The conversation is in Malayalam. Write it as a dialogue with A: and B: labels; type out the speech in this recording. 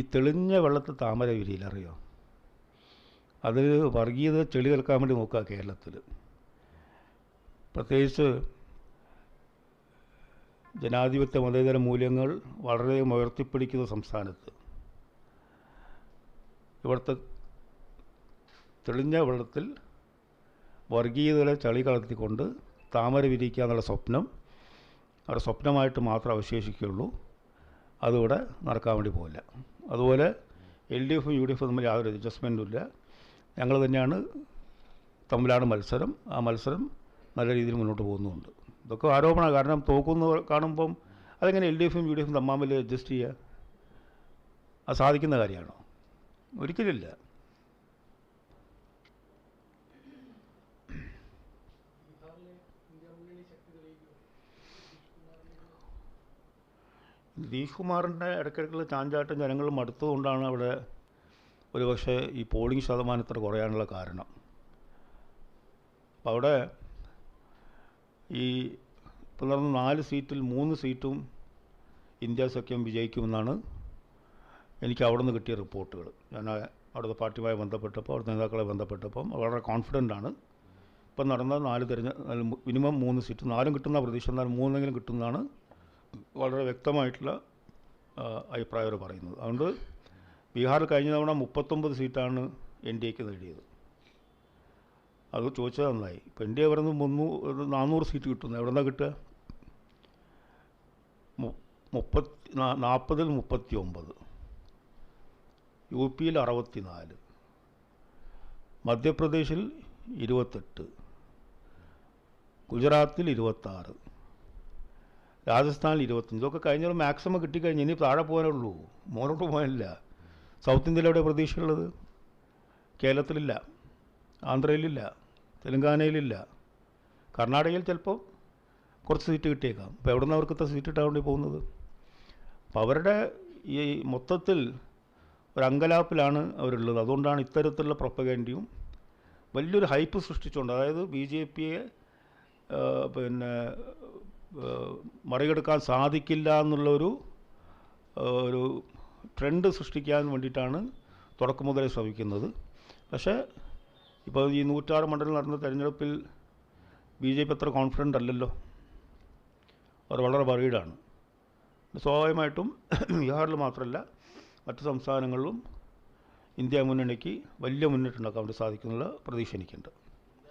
A: ഈ തെളിഞ്ഞ വെള്ളത്തിൽ താമര വിരിയില്ല അറിയോ? അത് വർഗീയത ചെളി കേൾക്കാൻ വേണ്ടി നോക്കുക കേരളത്തിൽ. പ്രത്യേകിച്ച് ജനാധിപത്യ മതേതര മൂല്യങ്ങൾ വളരെ ഉയർത്തിപ്പിടിക്കുന്ന സംസ്ഥാനത്ത്. ഇവിടുത്തെ തെളിഞ്ഞ വെള്ളത്തിൽ വർഗീയതകളെ ചളി കളത്തിക്കൊണ്ട് താമര വിരിക്കുക എന്നുള്ള സ്വപ്നം അവരുടെ സ്വപ്നമായിട്ട് മാത്രം അവശേഷിക്കുകയുള്ളൂ. അതിവിടെ നടക്കാൻ വേണ്ടി പോകില്ല അതുപോലെ എൽ ഡി എഫും യു ഡി എഫും തമ്മിൽ യാതൊരു അഡ്ജസ്റ്റ്മെന്റും ഇല്ല ഞങ്ങൾ തന്നെയാണ് തമ്മിലാണ് മത്സരം. ആ മത്സരം നല്ല രീതിയിൽ മുന്നോട്ട് പോകുന്നുമുണ്ട് ഇതൊക്കെ ആരോപണമാണ്. കാരണം തോക്കുന്ന കാണുമ്പം അതെങ്ങനെ എൽ ഡി എഫും യു ഡി എഫും തമ്മാമിൽ അഡ്ജസ്റ്റ് ചെയ്യുക? അത് സാധിക്കുന്ന കാര്യമാണോ? ഒരിക്കലില്ല നിതീഷ് കുമാറിന്റെ ഇടയ്ക്കിടയ്ക്കുള്ള ചാഞ്ചാട്ടം ജനങ്ങൾ മടുത്തതുകൊണ്ടാണ് അവിടെ ഒരുപക്ഷെ ഈ പോളിംഗ് ശതമാനം ഇത്ര കുറയാനുള്ള കാരണം. അപ്പോൾ അവിടെ ഈ ഇപ്പം നടന്ന നാല് സീറ്റിൽ മൂന്ന് സീറ്റും ഇന്ത്യ സഖ്യം വിജയിക്കുമെന്നാണ് എനിക്ക് അവിടെ നിന്ന് കിട്ടിയ റിപ്പോർട്ടുകൾ. ഞാൻ അവിടുത്തെ പാർട്ടിയുമായി ബന്ധപ്പെട്ടപ്പോൾ അവിടുത്തെ നേതാക്കളെ ബന്ധപ്പെട്ടപ്പം വളരെ കോൺഫിഡന്റ് ആണ്. ഇപ്പം നടന്ന നാല് തിരഞ്ഞ മിനിമം മൂന്ന് സീറ്റ് നാലും കിട്ടുന്ന പ്രതീക്ഷ എന്നാൽ മൂന്നെങ്കിലും കിട്ടുന്നതാണ് വളരെ വ്യക്തമായിട്ടുള്ള ആ, അഭിപ്രായം അവർ പറയുന്നത്. അതുകൊണ്ട് ബീഹാർ കഴിഞ്ഞ തവണ മുപ്പത്തൊമ്പത് സീറ്റാണ് എൻ ഡി എക്ക് നേടിയത്. അത് ചോദിച്ചത് നന്നായി. ഇപ്പം എൻ ഡി എ പറയുന്നത് മുന്നൂറ് നാനൂറ് സീറ്റ് കിട്ടുന്നു. എവിടെ നിന്നാണ് കിട്ടുക മുപ്പത്തി നാൽപ്പതിൽ മുപ്പത്തി ഒമ്പത് യു പിയിൽ അറുപത്തി നാല് മധ്യപ്രദേശിൽ ഇരുപത്തെട്ട്. ഗുജറാത്തിൽ ഇരുപത്താറ്. രാജസ്ഥാനിൽ ഇരുപത്തഞ്ച്. ഇതൊക്കെ കഴിഞ്ഞാൽ മാക്സിമം കിട്ടിക്കഴിഞ്ഞ് ഇനി താഴെ പോകാനുള്ളൂ മോറോട്ട് പോകാനില്ല. സൗത്ത് ഇന്ത്യയിൽ എവിടെ പ്രതീക്ഷയുള്ളത്? കേരളത്തിലില്ല. ആന്ധ്രയിലില്ല. തെലങ്കാനയിലില്ല. കർണാടകയിൽ ചിലപ്പോൾ കുറച്ച് സീറ്റ് കിട്ടിയേക്കാം. അപ്പോൾ എവിടെ നിന്ന് അവർക്കത്തെ സീറ്റ് കിട്ടാൻ വേണ്ടി പോകുന്നത്? അപ്പോൾ അവരുടെ ഈ മൊത്തത്തിൽ ഒരു അങ്കലാപ്പിലാണ് അവരുള്ളത്. അതുകൊണ്ടാണ് ഇത്തരത്തിലുള്ള പ്രൊപ്പഗൻഡിയും വലിയൊരു ഹൈപ്പ് സൃഷ്ടിച്ചുകൊണ്ട് അതായത് ബി ജെ പിയെ പിന്നെ മറികടക്കാൻ സാധിക്കില്ല എന്നുള്ളൊരു ഒരു ട്രെൻഡ് സൃഷ്ടിക്കാൻ വേണ്ടിയിട്ടാണ് തുടക്കം മുതലേ ശ്രമിക്കുന്നത്. പക്ഷേ ഇപ്പോൾ ഈ നൂറ്റാറ് മണ്ഡലം നടന്ന തെരഞ്ഞെടുപ്പിൽ ബി ജെ പി അത്ര കോൺഫിഡന്റ് അല്ലല്ലോ. അവർ വളരെ വറീഡാണ് സ്വാഭാവികമായിട്ടും ബീഹാറിൽ മാത്രമല്ല മറ്റ് സംസ്ഥാനങ്ങളിലും ഇന്ത്യ മുന്നണിക്ക് വലിയ മുന്നേറ്റം ഉണ്ടാക്കാൻ വേണ്ടി സാധിക്കുന്നുള്ള പ്രതീക്ഷ എനിക്കുണ്ട്.